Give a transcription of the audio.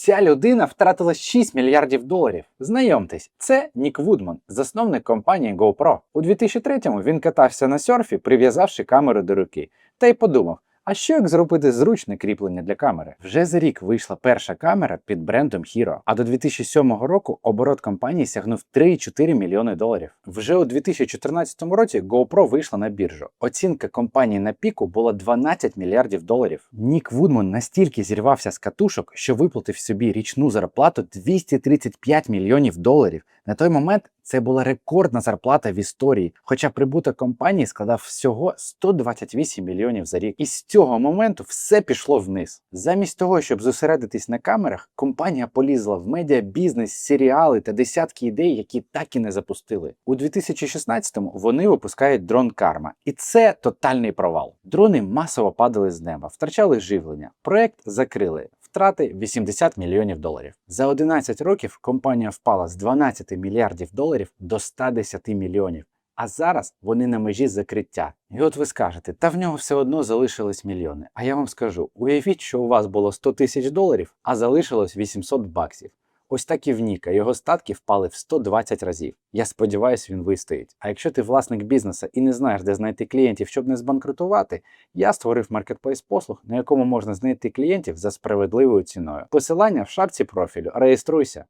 Ця людина втратила 6 мільярдів доларів. Знайомтесь, це Нік Вудман, засновник компанії GoPro. У 2003-му він катався на серфі, прив'язавши камеру до руки, та й подумав. А що як зробити зручне кріплення для камери? Вже за рік вийшла перша камера під брендом Hero, а до 2007 року оборот компанії сягнув 3,4 мільйони доларів. Вже у 2014 році GoPro вийшла на біржу. Оцінка компанії на піку була 12 мільярдів доларів. Нік Вудман настільки зірвався з катушок, що виплатив собі річну зарплату 235 мільйонів доларів. На той момент це була рекордна зарплата в історії, хоча прибуток компанії складав всього 128 мільйонів за рік. І з цього моменту все пішло вниз. Замість того, щоб зосередитись на камерах, компанія полізла в медіа, бізнес, серіали та десятки ідей, які так і не запустили. У 2016-му вони випускають дрон Карма, і це тотальний провал. Дрони масово падали з неба, втрачали живлення. Проект закрили. Втрати 80 мільйонів доларів. За 11 років компанія впала з 12 мільярдів доларів до 110 мільйонів. А зараз вони на межі закриття. І от ви скажете, та в нього все одно залишились мільйони. А я вам скажу: уявіть, що у вас було 100 тисяч доларів, а залишилось 800 баксів. Ось так і в Ніка його статки впали в 120 разів. Я сподіваюся, він вистоїть. А якщо ти власник бізнесу і не знаєш, де знайти клієнтів, щоб не збанкрутувати, я створив маркетплейс послуг, на якому можна знайти клієнтів за справедливою ціною. Посилання в шапці профілю. Реєструйся.